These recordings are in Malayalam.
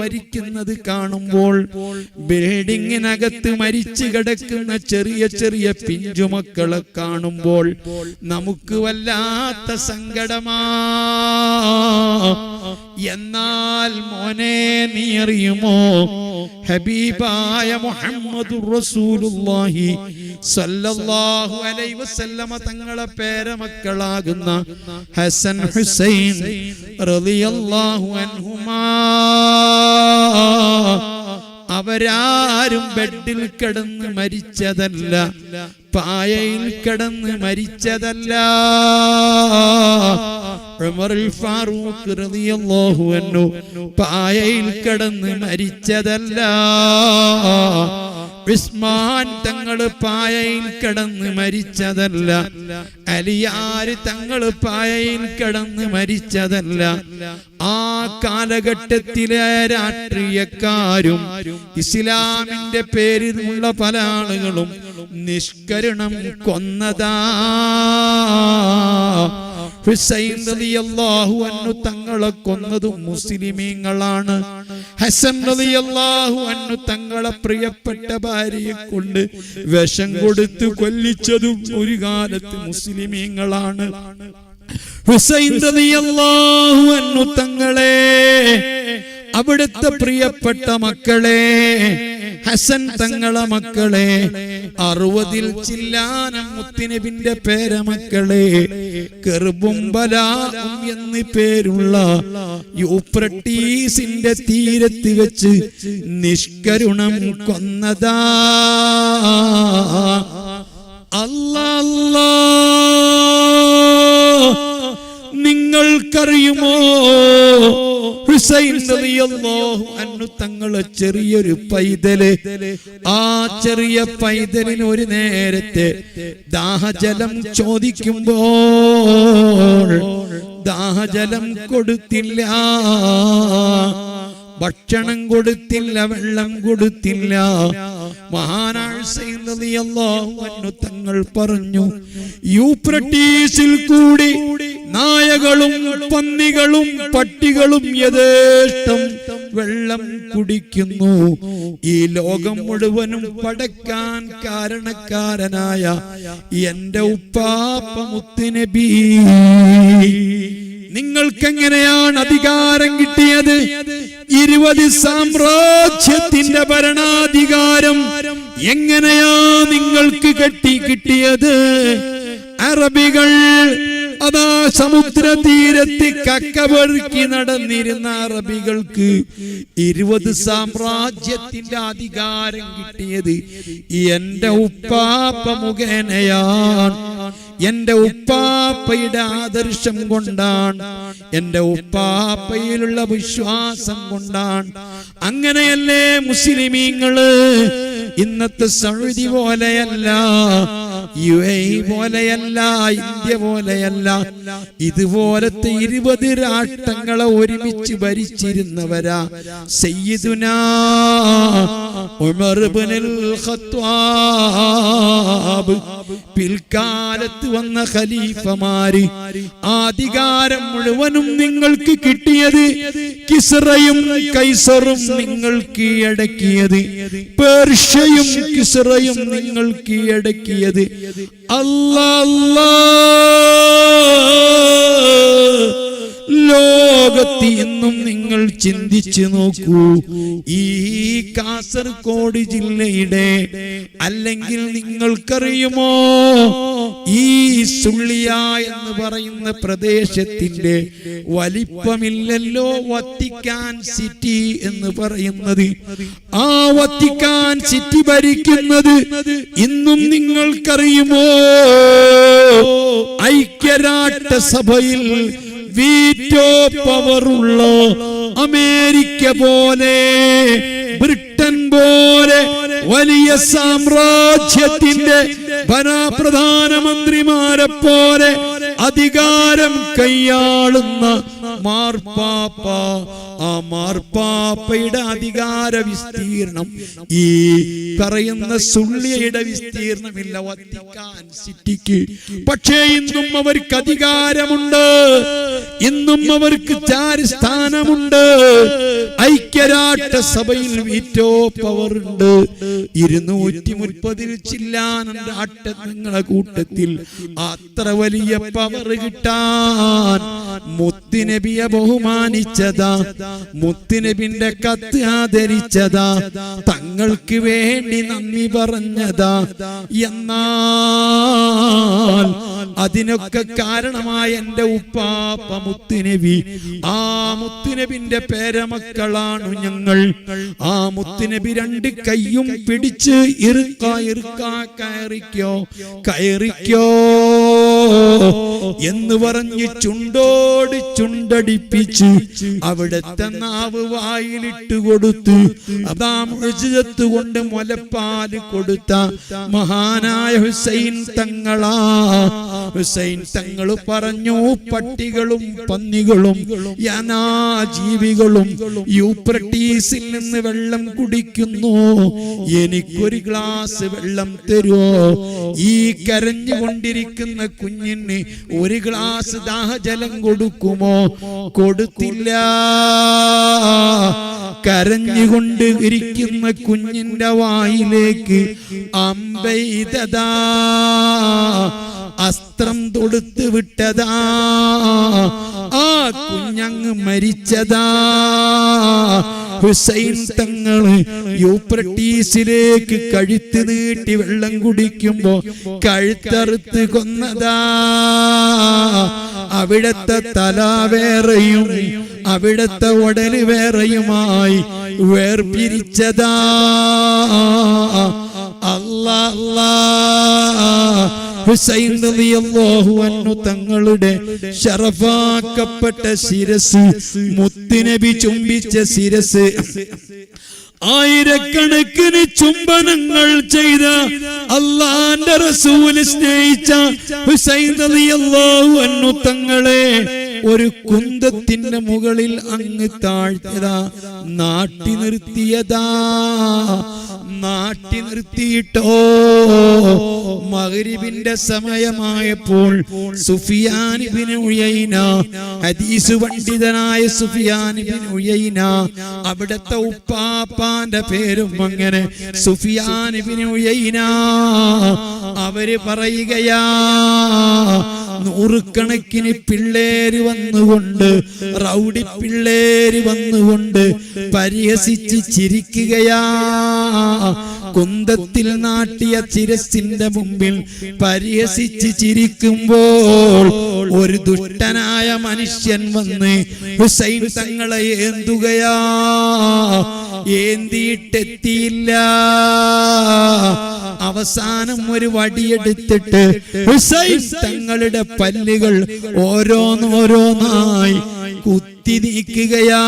വരിക്കുന്നത് കാണുമ്പോൾ ബിൽഡിങ്ങിനകത്ത് മരിച്ചു കിടക്കുന്ന ചെറിയ ചെറിയ പിഞ്ചുമക്കളെ കാണുമ്പോൾ നമുക്ക് വല്ലാത്ത സങ്കടമാ. എന്നാൽ മോനെ നീ അറിയുമോ? ഹബീബായ മുഹമ്മദ് റസൂലുള്ളാഹി സല്ലല്ലാഹു അലൈഹി വസല്ലമ തങ്ങളെ പേരമക്കളാകുന്ന ഹസൻ ഹുസൈൻ റളിയല്ലാഹു അൻഹുമാ. അവരാരും ബെഡിൽ കിടന്ന് മരിച്ചതല്ല പായയിൽ കിടന്ന് മരിച്ചതല്ല. ഫാറൂഖ് പായയിൽ കിടന്ന് മരിച്ചതല്ല. ഉസ്മാൻ തങ്ങൾ പായയിൽ കിടന്ന് മരിച്ചതല്ല. അലിയാര് തങ്ങൾ പായയിൽ കിടന്ന് മരിച്ചതല്ല. ആ കാലഘട്ടത്തിലെ രാഷ്ട്രീയക്കാരും ഇസ്ലാമിന്റെ പേരിലുള്ള പല ആളുകളും നിഷ്കരണം കൊന്നതാ. ഹുസൈൻ റളിയല്ലാഹു അൻഹു തങ്ങളെ കൊന്നതും മുസ്ലിമീങ്ങളാണ്. ഹസൻ റളിയല്ലാഹു അൻഹു തങ്ങളെ പ്രിയപ്പെട്ട ഭാര്യയെ കൊണ്ട് വിഷം കൊടുത്ത് കൊല്ലിച്ചതും ഒരു കാലത്ത് മുസ്ലിമീങ്ങളാണ്. ഹുസൈൻ റളിയല്ലാഹു അൻഹു തങ്ങളെ അവിടുത്തെ പ്രിയപ്പെട്ട മക്കളെ ഹസൻ തങ്ങളെ മക്കളെ അറുപതിൽ ചില്ലാനം മുത്തിനബിന്റെ പേരമക്കളെ കെറുബുംബല എന്ന് പേരുള്ള യൂപ്രട്ടീസിന്റെ തീരത്ത് വെച്ച് നിഷ്കരുണം കൊന്നതാ. അല്ലാ. നിങ്ങൾക്കറിയുമോ? തങ്ങളെ ചെറിയൊരു പൈതൽ. ആ ചെറിയ പൈതലിന് ഒരു നേരത്തെ ദാഹജലം ചോദിക്കുമ്പോൾ ദാഹജലം കൊടുത്തില്ല. ഭക്ഷണം കൊടുത്തില്ല വെള്ളം കൊടുത്തില്ല. അൻഹു തങ്ങൾ പറഞ്ഞു യൂപ്രട്ടീസിൽ കൂടി നായകളും പന്നികളും പട്ടികളും യഥേഷ്ടം വെള്ളം കുടിക്കുന്നു. ഈ ലോകം മുഴുവനും പടക്കാൻ കാരണക്കാരനായ എന്റെ ഉപ്പാപ്പ മുത്തുനബി. നിങ്ങൾക്കെങ്ങനെയാണ് അധികാരം കിട്ടിയത്? ഇരുപത് സാമ്രാജ്യത്തിന്റെ ഭരണാധികാരം എങ്ങനെയാ നിങ്ങൾക്ക് കെട്ടി കിട്ടിയത്? അറബികൾ അതാ സമുദ്ര തീരത്ത് കക്കപെറുക്കി നടന്നിരുന്ന അറബികൾക്ക് ഇരുപത് സാമ്രാജ്യത്തിന്റെ അധികാരം കിട്ടിയത്. എന്റെ ഉപ്പാപ്പ മുഖേനയാണ്. എന്റെ ഉപ്പാപ്പയുടെ ആദർശം കൊണ്ടാണ് എന്റെ ഉപ്പാപ്പയിലുള്ള വിശ്വാസം കൊണ്ടാണ്. അങ്ങനെയല്ലേ മുസ്ലിമീങ്ങൾ ഇന്നത്തെ സൗദി പോലെയല്ല യു എ പോലെയല്ല ഇന്ത്യ പോലെയല്ല ഇതുപോലത്തെ ഇരുപത് രാഷ്ട്രങ്ങളെ ഒരുമിച്ച് ഭരിച്ചിരുന്നവരാ സയ്യിദുനാ ഉമർ ഖത്താബ് പിൽക്കാലത്ത് വന്ന ഖലീഫമാര് ആധികാരം മുഴുവനും നിങ്ങൾക്ക് കിട്ടിയത് കിസറയും കൈസറും നിങ്ങൾക്ക് അടക്കിയത് പേർഷ്യയും കിസറയും നിങ്ങൾക്ക് അടക്കിയത് അല്ലാ. ലോകത്ത് ഇന്നും നിങ്ങൾ ചിന്തിച്ചു നോക്കൂ. ഈ കാസർഗോഡ് ജില്ലയുടെ അല്ലെങ്കിൽ നിങ്ങൾക്കറിയുമോ? ഈ സുള്ളിയ എന്ന് പറയുന്ന പ്രദേശത്തിന്റെ വലിപ്പമില്ലല്ലോ വത്തിക്കാൻ സിറ്റി എന്ന് പറയുന്നത്. ആ വത്തിക്കാൻ സിറ്റി ഭരിക്കുന്നത് ഇന്നും നിങ്ങൾക്കറിയുമോ? ഐക്യരാഷ്ട്ര സഭയിൽ വീറ്റോ പവറുള്ള അമേരിക്ക പോലെ ബ്രിട്ടൻ പോലെ വലിയ സാമ്രാജ്യത്തിന്റെ ഭരണപ്രധാനമന്ത്രിമാരെ പോലെ അധികാരം കൈയാളുന്ന മാർപ്പാപ്പ. ആ മാർപ്പാപ്പയുടെ അധികാര വിസ്തീർണം ഈ പറയുന്ന സുള്ളിയുടെ വിസ്തീർണമില്ല വത്തിക്കാൻ സിറ്റിക്ക്. പക്ഷേ ഇന്നും അവർക്ക് അധികാരമുണ്ട്. ഇന്നും അവർക്ക് ചാരി സ്ഥാനമുണ്ട് ഐക്യരാഷ്ട്ര സഭയിൽ വീറ്റോ ഉണ്ട്. ഇരുന്നൂറ്റി മുപ്പതിൽ ചില്ലാനം നിങ്ങളെ കൂട്ടത്തിൽ അത്ര വലിയ പവർ കിട്ടാൻ. മുത്തിനബിയെ ബഹുമാനിച്ചതാ. മുത്തിനബിന്റെ കത്ത് ആദരിച്ചതാ. തങ്ങൾക്ക് വേണ്ടി നന്ദി പറഞ്ഞതാ. എന്നാൽ അതിനൊക്കെ കാരണമായ എന്റെ ഉപ്പാപ്പ മുത്തുനബി ആ മുത്തുനബിന്റെ പേരമക്കളാണ് ഞങ്ങൾ. ആ മുത്തുനബി രണ്ട് കൈയും പിടിച്ച് ഇറുക്ക ഇറുക്ക കയറിക്കോ കയറിക്കോ എന്ന് പറഞ്ഞ് ചുണ്ടോട് ചുണ്ടടിപ്പിച്ച് അവിടത്തെ നാവ് വായിലിട്ട് കൊടുത്തു അതാ മുഴുത്ത് കൊണ്ട് മുലപ്പാൽ കൊടുത്ത മഹാനായ ഹുസൈൻ തങ്ങളാ. ഹുസൈൻ തങ്ങൾ പറഞ്ഞു പട്ടികളും പന്നികളും യനാജീവികളും യൂപ്രട്ടീസിൽ നിന്ന് വെള്ളം കുടിക്കുന്നു. എനിക്കൊരു ഗ്ലാസ് വെള്ളം തരുമോ ഈ കരഞ്ഞുകൊണ്ടിരിക്കുന്ന കുഞ്ഞിന് ഒരു ഗ്ലാസ് ദാഹജലം കൊടുക്കുമോ? കൊടുത്തില്ല. കരഞ്ഞുകൊണ്ട് ഇരിക്കുന്ന കുഞ്ഞിന്റെ വായിലേക്ക് അമ്പെയ്തതാ. അസ്ത്രം തൊടുത്ത് വിട്ടതാ. ആ കുഞ്ഞങ്ങ് മരിച്ചതാ. ഹുസൈൻ തങ്ങൾ യൂപ്രട്ടീസിലേക്ക് കഴുത്ത് നീട്ടി വെള്ളം കുടിക്കുമ്പോ കഴുത്തറുത്ത് കൊന്നതാ. അവിടത്തെ തല വേറെയും അവിടത്തെ ഉടൽ വേറെയുമായി വേർപിരിച്ചതാ. അല്ലാ ഹുസൈൻ റളിയല്ലാഹു അൻഹു തങ്ങളുടെ ഷറഫാക്കപ്പെട്ട ശിരസ് മുത്തുനബി ചുംബിച്ച ശിരസ്. ആയിരക്കണക്കിന് ചുംബനങ്ങൾ ചെയ്ത അള്ളാന്റെ റസൂൽ സ്നേഹിച്ച ഹുസൈൻ റളിയല്ലാഹു അൻഹു തങ്ങളെ ഒരു കുന്തത്തിന്റെ മുകളിൽ അങ്ങ് താഴ്ത്തിയതാ നാട്ടി നിർത്തിയതാ നാട്ടി നിർത്തിയിട്ടോ. മകരിബിന്റെ സമയമായപ്പോൾ സുഫിയാനിബിന് ഉയൈന ഹദീസ് പണ്ഡിതനായ സുഫിയാനിബിന് ഉയൈന അവിടത്തെ ഉപ്പാപ്പാന്റെ പേരും അങ്ങനെ സുഫിയാനിബിന് ഉയൈന അവർ പറയുകയാ നൂറുകണക്കിന് പിള്ളേര് വന്നുകൊണ്ട് റൗഡി പിള്ളേര് വന്നുകൊണ്ട് പരിഹസിച്ച് ചിരിക്കുകയാ. കുന്തത്തിൽ നാട്ടിയ ചിരസിന്റെ മുമ്പിൽ പരിഹസിച്ച് ചിരിക്കുമ്പോൾ ഒരു ദുഷ്ടനായ മനുഷ്യൻ വന്ന് ഹുസൈൻ തങ്ങളെ ഏന്തുകയാ? ഏന്തിയിട്ടെത്തിയില്ല. അവസാനം ഒരു വടിയെടുത്തിട്ട് ഹുസൈൻ തങ്ങളുടെ പല്ലുകൾ ഓരോന്നോരോന്നായി കുത്തി നീക്കുകയാ.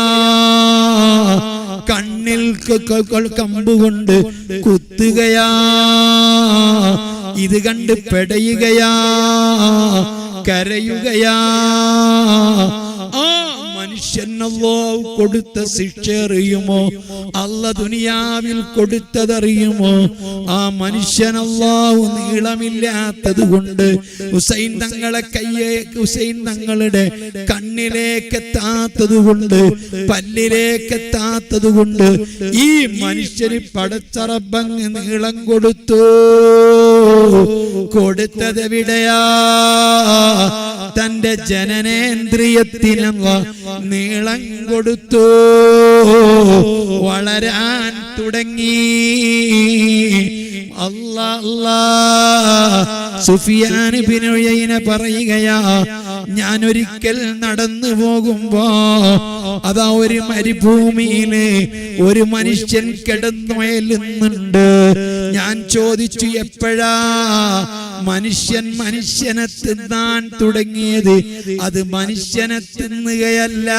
കണ്ണിൽ കമ്പുകൊണ്ട് കുത്തുകയാ. ഇത് കണ്ട് പെടയുകയാ. കരയുകയാ. ആ മനുഷ്യൻ കൊടുത്ത ശിക്ഷ അറിയുമോ? അല്ല ദുനിയാവിൽ കൊടുത്തതറിയുമോ? ആ മനുഷ്യൻ അല്ലാഹു നീളമില്ലാത്തത് കൊണ്ട് ഹുസൈൻ തങ്ങളെ കയ്യെ ഹുസൈൻ തങ്ങളുടെ കണ്ണിലേക്ക് എത്താത്തത് കൊണ്ട് പല്ലിലേക്ക് എത്താത്തത് കൊണ്ട് ഈ മനുഷ്യന് പടച്ചറബങ് നീളം കൊടുത്തു. കൊടുത്തതെവിടെയാ തന്റെ ജനനേന്ദ്രിയത്തിനുള്ള നീളം കൊടുത്തു. വളരാൻ തുടങ്ങി. അല്ലാ സുഫിയാൻ ബിനുയൈന പറയുകയാ ഞാൻ ഒരിക്കൽ നടന്നു പോകുമ്പോ അതാ ഒരു മരുഭൂമിയിൽ ഒരു മനുഷ്യൻ കിടന്നുയലുന്നുണ്ട്. ഞാൻ ചോദിച്ചു എപ്പോഴാ? മനുഷ്യൻ മനുഷ്യനെ തിന്നാൻ തുടങ്ങിയത്. അത് മനുഷ്യനെ തിന്നുകയല്ല.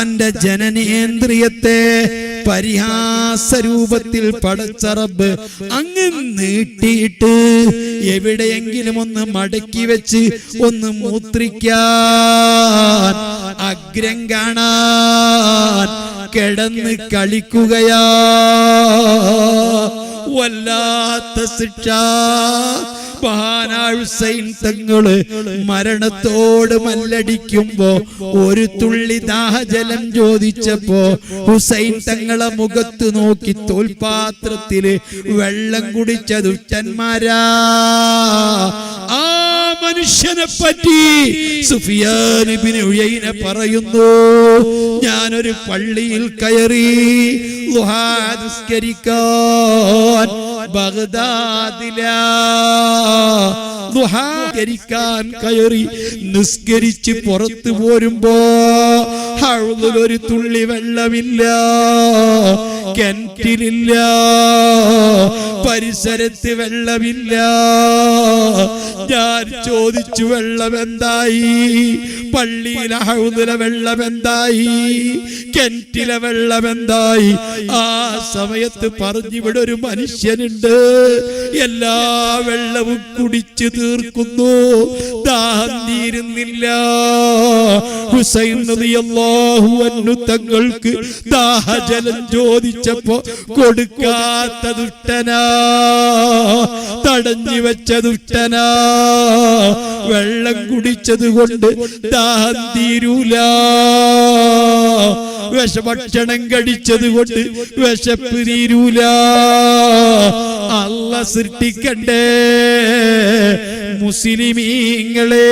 തന്റെ ജനനേന്ദ്രിയത്തെ പരിഹാസ രൂപത്തിൽ പടച്ചറബ് അങ്ങ് നീട്ടിയിട്ട് എവിടെയെങ്കിലും ഒന്ന് മടക്കി വെച്ച് ഒന്ന് മൂത്രിക്കാൻ അഗ്രം കാണാൻ കിടന്ന് കളിക്കുകയാ. വല്ലാത്ത ശിക്ഷ. മഹാനായ ഹുസൈൻ തങ്ങൾ മരണത്തോട് മല്ലടിക്കുമ്പോ ഒരു തുള്ളി ദാഹജലം ചോദിച്ചപ്പോ ഹുസൈൻ തങ്ങളെ മുഖത്ത് നോക്കി തോൽപാത്രത്തിൽ വെള്ളം കുടിച്ച ദുഷ്ടന്മാരാ ആ മനുഷ്യനെ പറ്റി ഉയൈന പറയുന്നു ഞാനൊരു പള്ളിയിൽ കയറി നിസ്കരിക്കാൻ ബഗ്ദാദിലാ. ളുഹാ കയറി നിസ്കരിച്ച് പുറത്തു പോരുമ്പോ ഒരു തുള്ളി വെള്ളമില്ല. കിണറ്റിലില്ല. പരിസരത്ത് വെള്ളമില്ല. ഞാൻ ചോദിച്ചു വെള്ളം എന്തായി പള്ളിയിലെ ഹൗദിലെ വെള്ളം എന്തായി കിണറ്റിലെ വെള്ളം എന്തായി ആ സമയത്ത് പറഞ്ഞിവിടെ ഒരു മനുഷ്യനുണ്ട്. എല്ലാ വെള്ളവും കുടിച്ചു തീർക്കുന്നു. ദാഹന്തിരുന്നില്ല ഹുസൈൻ നദിയല്ലാഹു അന്നു തങ്ങൾക്ക് ദാഹജലം ചോദിച്ചപ്പോ കൊടുക്കാത്ത ദുഷ്ടനാ. തടഞ്ഞു വെച്ച ദുഷ്ടനാ വെള്ളം കുടിച്ചത് കൊണ്ട് ദാഹം തീരൂല. വിഷഭക്ഷണം കഴിച്ചത് കൊണ്ട് വിശപ്പ് തീരൂല. അല്ല സൃഷ്ടിക്കണ്ടേ മുസ്ലിമീങ്ങളെ.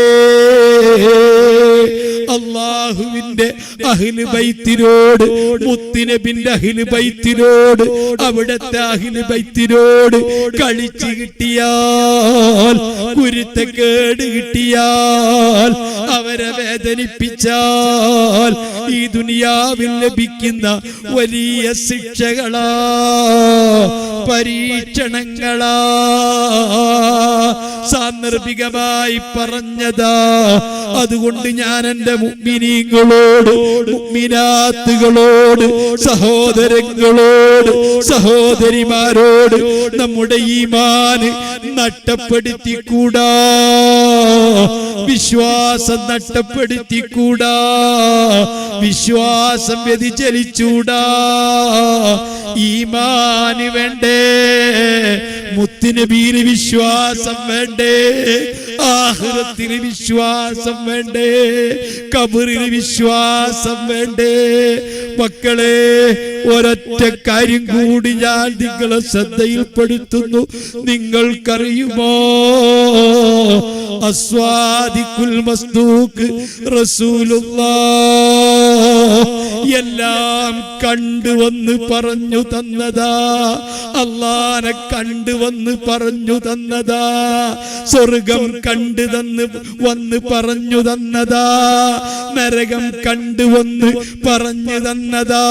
അള്ളാഹുവിന്റെ അഹിൽ ബൈത്തിനോട് മുത്തിനബിന്റെ അഹിൽ ബൈത്തിനോട് അവിടത്തെ അഹിൽ ബൈത്തിനോട് കളിച്ചു കിട്ടിയാൽ കുരുത്തക്കേട് കിട്ടിയാൽ അവരെ വേദനിപ്പിച്ചാൽ ഈ ദുനിയാവിൽ ലഭിക്കുന്ന വലിയ ശിക്ഷകളാ പരീക്ഷണങ്ങളാ. സാന്ദർഭികമായി പറഞ്ഞതാ. അതുകൊണ്ട് ഞാൻ എന്റെ മുഗ്മിനീങ്ങളോട് മുഗ്മിനാത്തുകളോട് സഹോദരങ്ങളോട് സഹോദരിമാരോട് നമ്മുടെ ഈമാന് നട്ടപ്പെടുത്തിക്കൂടാ. വിശ്വാസം നഷ്ടപ്പെടുത്തിക്കൂടാ വിശ്വാസം വ്യതിചലിച്ചൂടാ. ഈമാന് വേണ്ടേ? മുത്തിനബീന് വിശ്വാസം വേണ്ടേ? ആഹൃതത്തിന് വിശ്വാസം വേണ്ടേ? കബറിന് വിശ്വാസം വേണ്ടേ? മക്കളെ ഒരൊറ്റ കാര്യം കൂടി ഞാൻ നിങ്ങളെ ശ്രദ്ധയിൽപ്പെടുത്തുന്നു. നിങ്ങൾക്കറിയുമോ? അസ്വാദിക്കുൽ മസ്തൂക്ക് റസൂലുള്ളാ. എല്ലാം കണ്ടുവന്ന് പറഞ്ഞു തന്നതാ. അള്ളാനെ കണ്ടുവന്ന് പറഞ്ഞു തന്നതാ. സ്വർഗം കണ്ടു തന്ന് വന്ന് പറഞ്ഞു തന്നതാ. നരകം കണ്ടുവന്ന് പറഞ്ഞു തന്നതാ.